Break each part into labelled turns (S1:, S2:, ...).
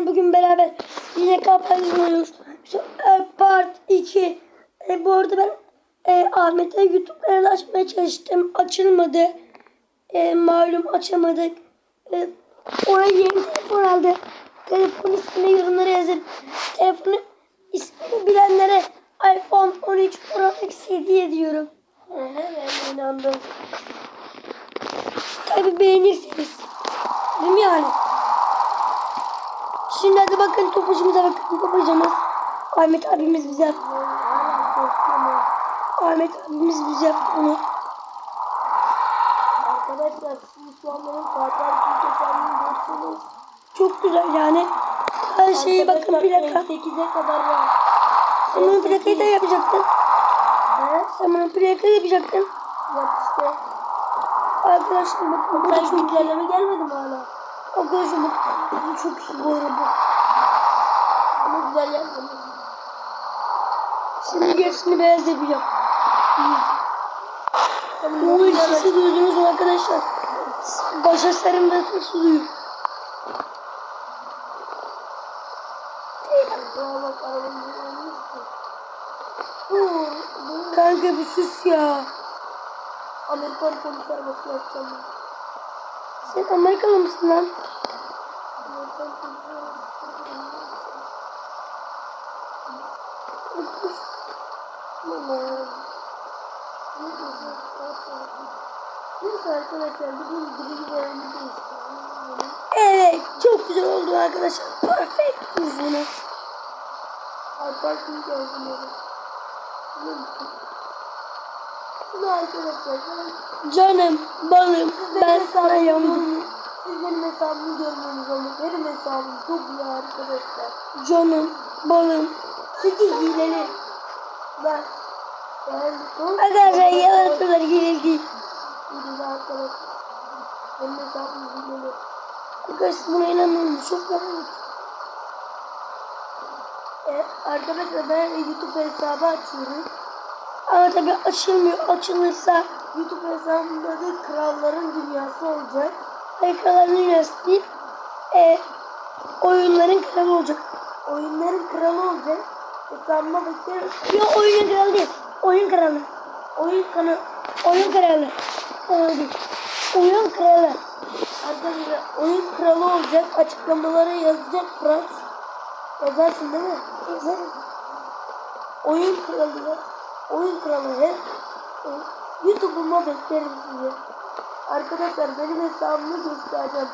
S1: sizinle bugün beraber yine kapatıyoruz. Part 2. E, bu arada ben e, Ahmet'e YouTube kanalı açmaya çalıştım. Açılmadı. E, malum açamadık. E, ona yeni telefon aldı. Telefon ismini yorumlara yazın. Telefonu ismini bilenlere iPhone 13 Pro Max hediye ediyorum. Ben inandım. Tabi beğenirsiniz. Değil mi yani? Şimdi hadi bakın topucumuza bakın. Topucumuz. Ahmet abimiz bize yaptı. Ahmet abimiz bize yaptı bunu.
S2: Arkadaşlar siz şu an benim.
S1: Çok güzel yani. Her şeyi bakın plaka.
S2: 8'e kadar var.
S1: Sen bunun plakayı da yapacaktın.
S2: He?
S1: Sen bunun plakayı yapacaktın.
S2: Yap işte.
S1: Arkadaşlar bakın bu da çok
S2: güncelleme gelmedi mi hala?
S1: Arkadaşlar bu çok iyi bu arada.
S2: Ama güzel yapmadın.
S1: Şimdi gerisini beyaz yapacağım. Bu sesi duydunuz mu arkadaşlar? Başa sarımda sesi duyuyor. Kanka bir sus ya.
S2: Amerikan polis arabası yapacağım.
S1: Sen Amerikalı mısın lan? Evet çok güzel oldu arkadaşlar. Perfect yüzüne.
S2: Alper'in gözleri. Biliyor musun?
S1: Canım balım ben sana yandım.
S2: Siz benim hesabımı görmeniz olur. Benim hesabım çok iyi arkadaşlar.
S1: Canım balım.
S2: Çünkü hileli. Ben ben çok
S1: Arkadaşlar yaratırlar yenildi.
S2: hileli arkadaşlar. Benim hesabım hileli.
S1: Arkadaşlar buna inanmıyorum. Çok merak
S2: Evet, arkadaşlar ben YouTube hesabı açıyorum.
S1: Ama tabii açılmıyor. Açılırsa
S2: YouTube hesabımda da kralların dünyası olacak.
S1: harikaların dünyası değil. E, oyunların kralı olacak.
S2: Oyunların kralı olacak. Hesabıma beklerim.
S1: Yok oyunun kralı değil. Oyun kralı.
S2: Oyun kanı
S1: Oyun kralı. Kralı değil. Oyun kralı.
S2: Arkadaşlar oyun kralı olacak. Açıklamalara yazacak Fırat. Yazarsın değil mi?
S1: Yazarım.
S2: Oyun kralı. Oyun kralı hep e, YouTube'uma beklerim sizi. Arkadaşlar benim hesabımı göstereceğim.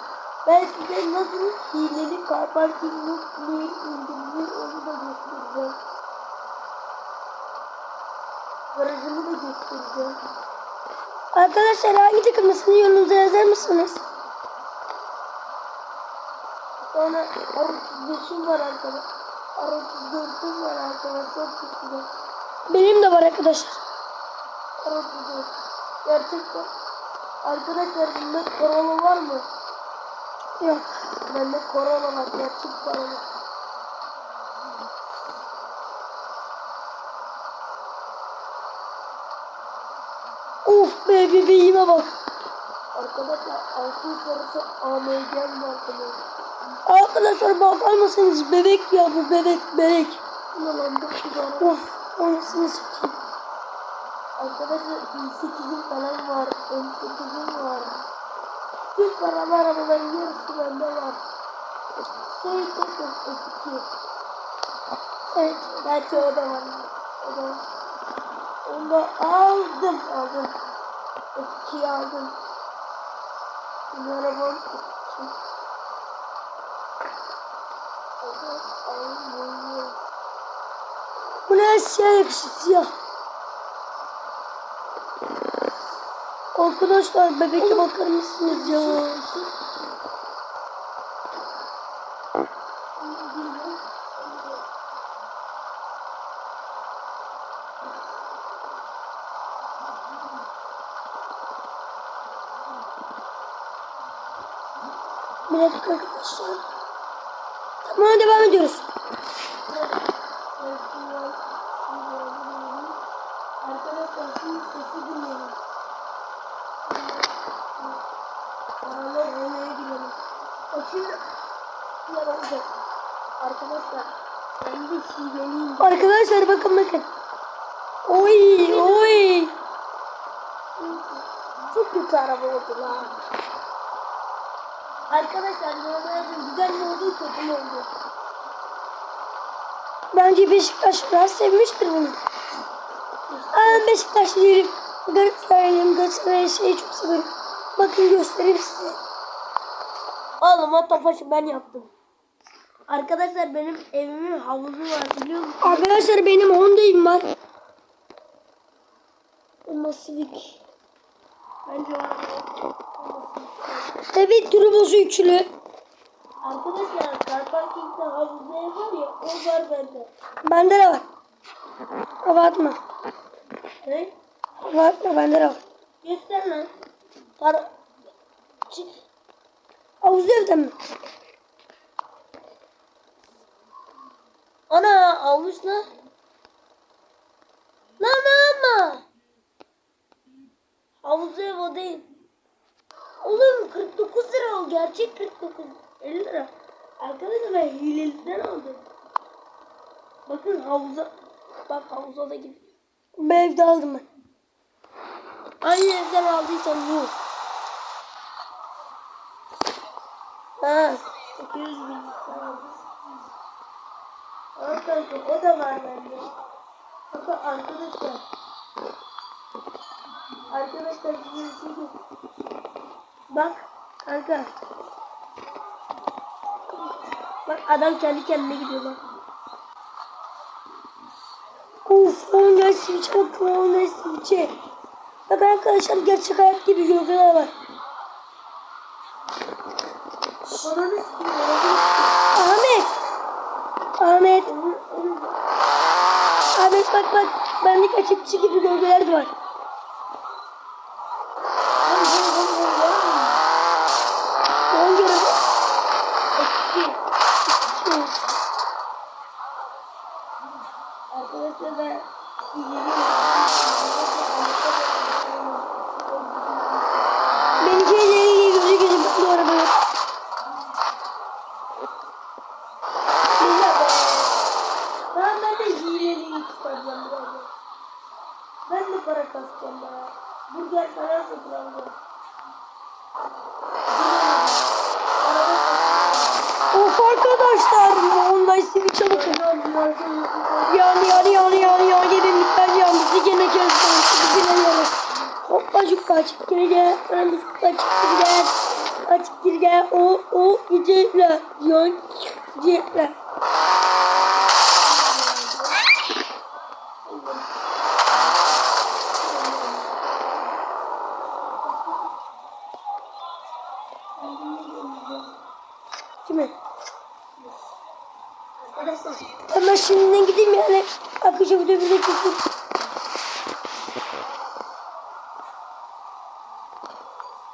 S2: Ben size nasıl hileli Multiplayer indirilir onu da göstereceğim. Garajımı da göstereceğim.
S1: Arkadaşlar hangi takımlısını yorumunuza yazar mısınız?
S2: Sonra R35'im var arkadaşlar. R34'üm var arkadaşlar. Çok güzel.
S1: Benim de var arkadaşlar.
S2: R34. Gerçekten. Arkadaşlar bunda Corolla var mı?
S1: Yok.
S2: Bende Corolla var. Gerçek Corolla.
S1: Of be bebeğime bak.
S2: Arkadaşlar altın sarısı AMG'm var.
S1: Arkadaşlar bakar mısınız? Bebek ya bu bebek bebek.
S2: Ne lan bu.
S1: Of anasını satayım.
S2: Arkadaşlar i8'im falan var. M8'im var. Tüm paralı arabaların yarısı bende var. Şey tekrar F2.
S1: Evet.
S2: Gerçi o da var. O da var. Onu da aldım. Aldım. F2'yi aldım. Şimdi arabam F2. Evet, aldım.
S1: Ne siyah yakışır siyah. Arkadaşlar bebeke bakar mısınız ya? Bir dakika arkadaşlar. Tamam devam ediyoruz.
S2: Arkadaşlar şimdi sesi dinleyin. Paralar oynayı dinleyin. O. Arkadaşlar ben de.
S1: Arkadaşlar bakın bakın. Oy oy.
S2: Çok kötü araba oldu lan. Arkadaşlar yorumlara güzel mi oldu kötü mü oldu?
S1: Bence Beşiktaşlılar sevmiştir bunu. Aa Beşiktaş değilim. Galatasaraylıyım. Galatasaray şeyi çok severim. Bakın göstereyim size.
S2: Oğlum o tofaşı ben yaptım. Arkadaşlar benim evimin havuzu var biliyor musun?
S1: Arkadaşlar benim Honda'yım var. Civic.
S2: Bence var.
S1: Evet turbosu üçlü.
S2: Arkadaşlar car parkingde havuzda ev var ya o var bende.
S1: Bende de var. Hava atma.
S2: Ne?
S1: Atma bende de var.
S2: Göster lan. Para... Çık.
S1: Havuzlu evde mi?
S2: Ana almış lan. Lan ama. Havuzda ev o değil. Oğlum 49 lira o gerçek 49. 50 lira. Arkadaşlar ben hileliden aldım. Bakın havuza. Bak havuza da gidiyor.
S1: Bu evde aldım ben.
S2: Aynı evden aldıysan bu. Ha, 800 bin. Arkadaşlar o da var bende. Bakın arkadaşlar. Arkadaşlar bir şey. Bak kanka. Bak adam kendi kendine gidiyor bak.
S1: Uf Honda Civic'e bakın Honda Civic'e. Bak arkadaşlar gerçek hayat gibi gölgeler var. Ahmet. Ahmet. Ahmet bak bak. Bende kaçakçı gibi gölgeler var. Hangi araba?
S2: Arkadaşlar ben
S1: Benimki elleriyle gözü gözü bu araba yok.
S2: Ben ben de hileliği çıkaracağım birazdan. Ben de para kasacağım bana. Burger falan satın
S1: arkadaşlar. Honda Civic'e bakın. Yani yani yani yani yani benim miktar yağımızı gene kestim. Şimdi geliyoruz. Hoppa cukka açık girge. Ben de cukka açık girge. Açık girge. O o gidecekler. Yan gidecekler. Kime?
S2: Arkadaşlar
S1: Hemen şimdiden gideyim yani. De bir de kesin.